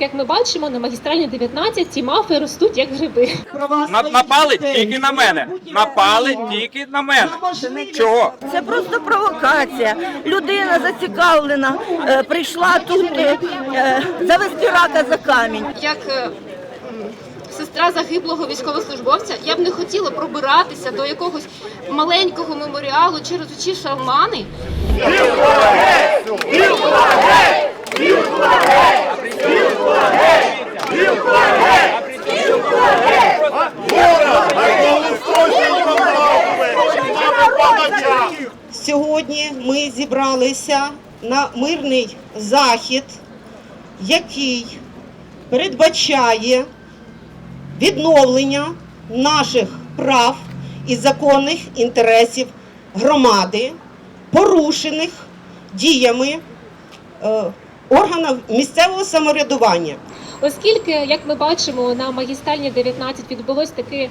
Як ми бачимо, на магістральній 19 ці мафи ростуть як гриби. На- Напали тільки на мене. Напали тільки на мене. Чого? Це просто провокація. Людина зацікавлена, е, прийшла тут е, е, завести рака за камінь. Як е, сестра загиблого військовослужбовця, я б не хотіла пробиратися до якогось маленького меморіалу через очі шалмани. Сьогодні ми зібралися на мирний захід, який передбачає відновлення наших прав і законних інтересів громади, порушених діями е, органів місцевого самоврядування. Оскільки, як ми бачимо, на магістральній 19 відбулось такий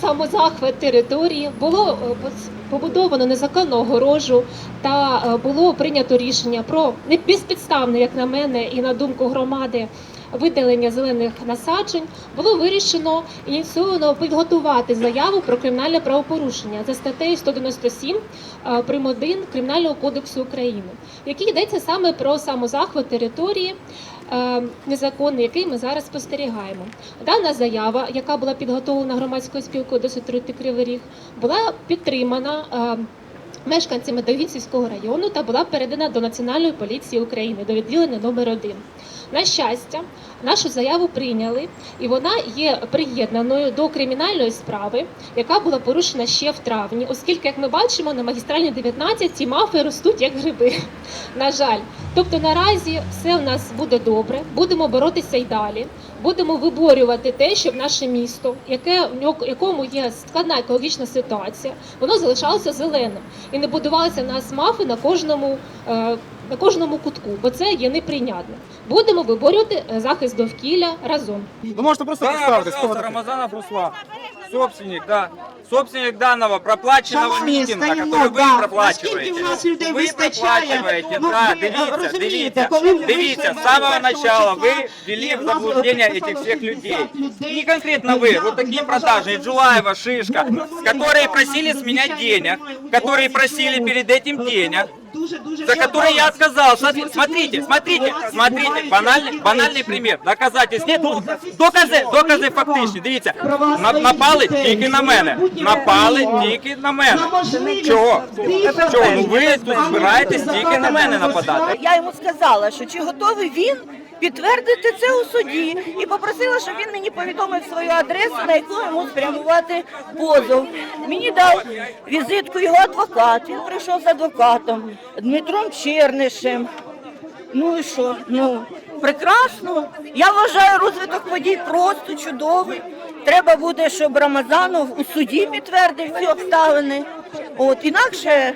самозахват території, було е, побудовано незаконну огорожу та е, було прийнято рішення про не безпідставне, як на мене, і на думку громади. Видалення зелених насаджень було вирішено ініційовано підготувати заяву про кримінальне правопорушення за статтею 197 е, прим. 1 Кримінального кодексу України, в якій йдеться саме про самозахват території е, незаконний, який ми зараз спостерігаємо. Дана заява, яка була підготовлена громадською спілкою досить Кривий Ріг, була підтримана. е, Мешканцями Довгінцівського району та була передана до Національної поліції України до відділення номер 1 На щастя, нашу заяву прийняли, і вона є приєднаною до кримінальної справи, яка була порушена ще в травні, оскільки, як ми бачимо, на магістральній 19 ці мафи ростуть як гриби. На жаль, тобто наразі все у нас буде добре, будемо боротися й далі. Будемо виборювати те, щоб наше місто, яке в якому є складна екологічна ситуація, воно залишалося зеленим і не будувалися нас мафи на кожному е, на кожному кутку, бо це є неприйнятно. Будемо виборювати е, захист довкілля разом. Ви можете просто Да, представитись, хто ви пожалуйста, такий? Рамазанов Руслан. Собственник, да. Собственник данного проплаченного Шановні, митинга, стоїмо, который вы да. проплачиваете. Наскільки в нас людей Вы вистачає? проплачиваете, Ну, да, ви дивіться, розумієте, дивіться, коли ви дивіться, вийшли с самого 21 начала вы числа, ввели і в в нас заблуждение приїхало этих всех людей. 50 людей. Не конкретно вы, вот такие продажные, Джулаева, Шишка, которые просили с меня денег, которые просили перед этим денег, Дуже-дуже за которые я отказал. Смотри- Смотрите, смотрите, смотрите, банальный, банальный пример. Доказательств нет. Ну, Докази, докази фактичні. Дивіться, на- напали тільки на мене. Напали тільки на мене. Чого? Чого? Ну ви тут збираєтесь тільки на мене нападати. Я йому сказала, що чи готовий він підтвердити це у суді, і попросила, щоб він мені повідомив свою адресу, на яку йому спрямувати позов. Мені дав візитку його адвокат. Він прийшов з адвокатом Дмитром Чернишем. Ну і що? Ну прекрасно. Я вважаю розвиток подій просто чудовий. Треба буде, щоб Рамазанов у суді підтвердив ці обставини. От інакше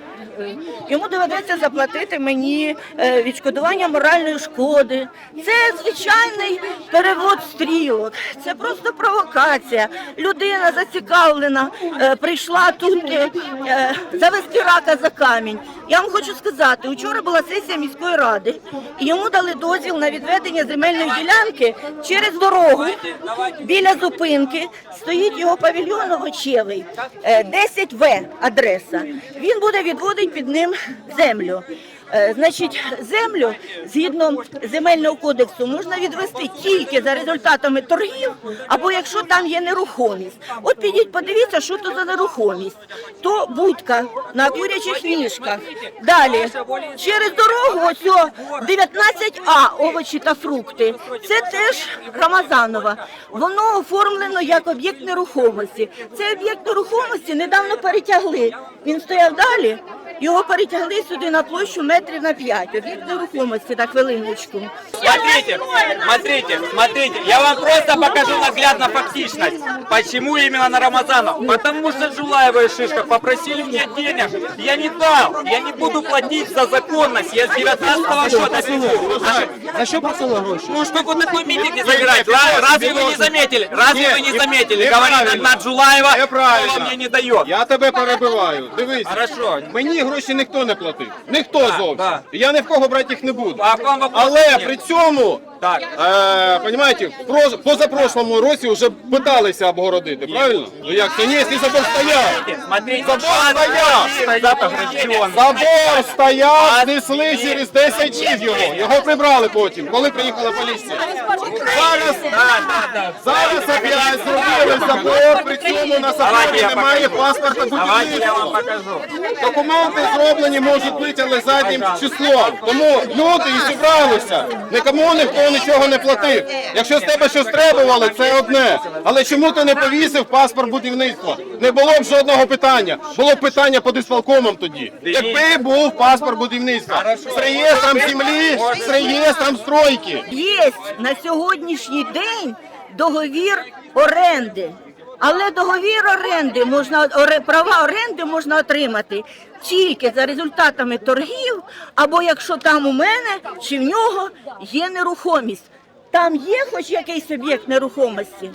йому доведеться заплатити мені е, відшкодування моральної шкоди. Це звичайний перевод стрілок. Це просто провокація. Людина зацікавлена, е, прийшла тут е, е, завести рака за камінь. Я вам хочу сказати, учора була сесія міської ради, і йому дали дозвіл на відведення земельної ділянки через дорогу. Біля зупинки стоїть його павільйон овочевий, е, 10В адреса. Він буде відводити під ним землю. Е, Значить, землю згідно земельного кодексу можна відвести тільки за результатами торгів, або якщо там є нерухомість. От підіть, подивіться, що то за нерухомість. То будка на курячих ніжках. Далі через дорогу ось о, 19А овочі та фрукти. Це теж Рамазанова. Воно оформлено як об'єкт нерухомості. Цей об'єкт нерухомості недавно перетягли. Він стояв далі. Його перетягли сюди на площу метрів на 5. Об'єкт нерухомості на хвилиночку. Смотрите, смотрите, смотрите, я вам просто покажу наглядно фактичность. Почему именно на Рамазанов? Потому что Жулаева и Шишка попросили мне денег, я не дал, я не буду платить за законность, я с 19 года сижу. За що просили гроші? Ну, чтобы вот такой митинг не забирать. Ра- Разве вы не заметили? Разве вы не заметили? Говорит одна Джулаева, Неправильно. что мне не дает. Я тебе перебиваю. Дивись. Хорошо. Мені гроші ніхто не платив. Ніхто Да, зовсім. да. Я ні в кого брати їх не буду. А вам вопрос Але нет. при цьому Так. Е, понимаете, в прош- позапрошлому році вже питалися обгородити, правильно? Ну як це ні, якщо забор стояв. Смотрите, Забор стояв. Забор стояв, знесли через 10 днів його. Його прибрали потім, коли приїхала поліція. Зараз, зараз опять зробили забор, при цьому на заборі немає паспорта Давайте я вам будівництва. покажу. Документи зроблені можуть бути, але заднім числом. Тому люди і зібралися. Нікому ніхто нічого не платив. Якщо з тебе щось требували, це одне. Але чому ти не повісив паспорт будівництва? Не було б жодного питання. Було б питання по дисполкомам тоді. Якби був паспорт будівництва з реєстром землі, з реєстром стройки. Є на сьогоднішній день договір оренди. Але договір оренди можна права оренди можна отримати тільки за результатами торгів, або якщо там у мене чи в нього є нерухомість. Там є хоч якийсь об'єкт нерухомості.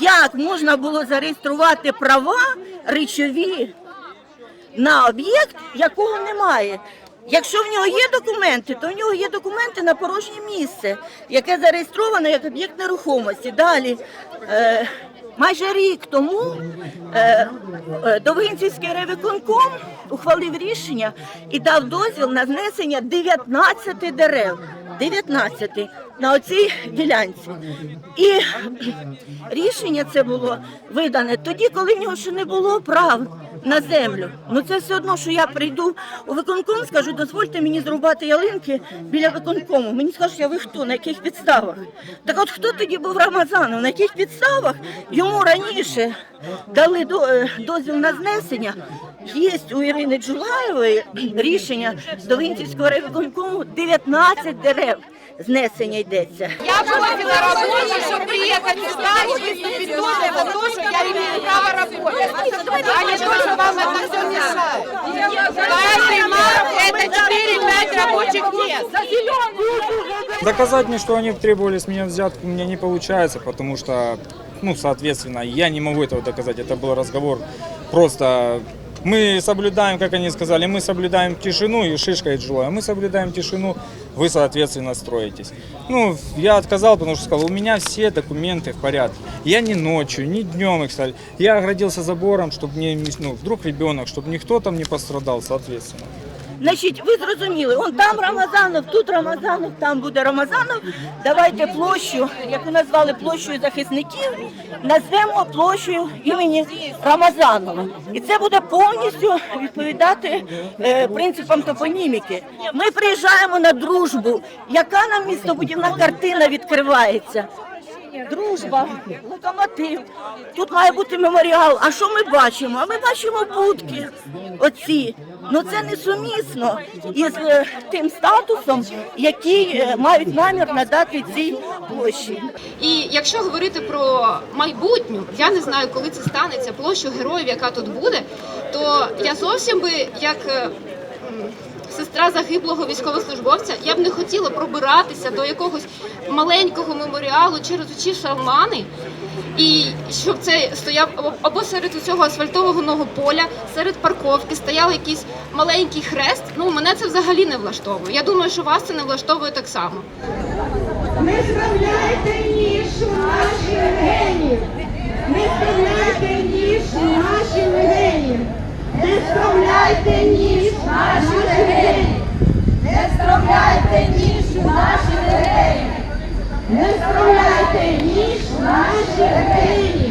Як можна було зареєструвати права речові на об'єкт, якого немає. Якщо в нього є документи, то в нього є документи на порожнє місце, яке зареєстровано як об'єкт нерухомості. Далі, е, майже рік тому е, е, Довгинцівський ревиконком ухвалив рішення і дав дозвіл на знесення 19 дерев. 19 на оцій ділянці. І рішення це було видане тоді, коли в нього ще не було прав на землю. Ну це все одно, що я прийду у виконком, скажу, дозвольте мені зрубати ялинки біля виконкому. Мені скажуть, а ви хто, на яких підставах? Так от хто тоді був Рамазанов? На яких підставах йому раніше дали е, дозвіл на знесення? Є у Ірини Джулаєвої рішення до Вінцівського райвиконкому 19 дерев знесення йдеться. Я бросила работу, чтобы приехать сюда и выступить тоже за то, что я имею право работать. А не то, что вам это все мешает. Каждый март это 4-5 рабочих мест. Доказать мне, что они требовали с меня взятку, у меня не получается, потому что, ну, соответственно, я не могу этого доказать. Это был разговор просто... Мы соблюдаем, как они сказали, мы соблюдаем тишину и шишка и джило. Мы соблюдаем тишину, вы, соответственно, строитесь. Ну, я отказал, потому что сказал, у меня все документы в порядке. Я ни ночью, ни днем их стали. Я оградился забором, чтобы не, ну, вдруг ребенок, чтобы никто там не пострадал, соответственно. Значить, ви зрозуміли, он там Рамазанов, тут Рамазанов, там буде Рамазанов. Давайте площу, яку назвали площею захисників, назвемо площею імені Рамазанова. І це буде повністю відповідати е, принципам топоніміки. Ми приїжджаємо на дружбу. Яка нам містобудівна картина відкривається? Дружба, локомотив. Тут має бути меморіал. А що ми бачимо? А ми бачимо будки. Оці. Ну це несумісно із е, тим статусом, який е, мають намір надати цій площі. І якщо говорити про майбутню, я не знаю, коли це станеться, площу героїв, яка тут буде, то я зовсім би як. е, Сестра загиблого військовослужбовця, я б не хотіла пробиратися до якогось маленького меморіалу через очі шалмани, і щоб це стояв або- серед цього асфальтованого поля, серед парковки стояв якийсь маленький хрест. Ну мене це взагалі не влаштовує. Я думаю, що вас це не влаштовує так само. Не справляйте ніж Mas,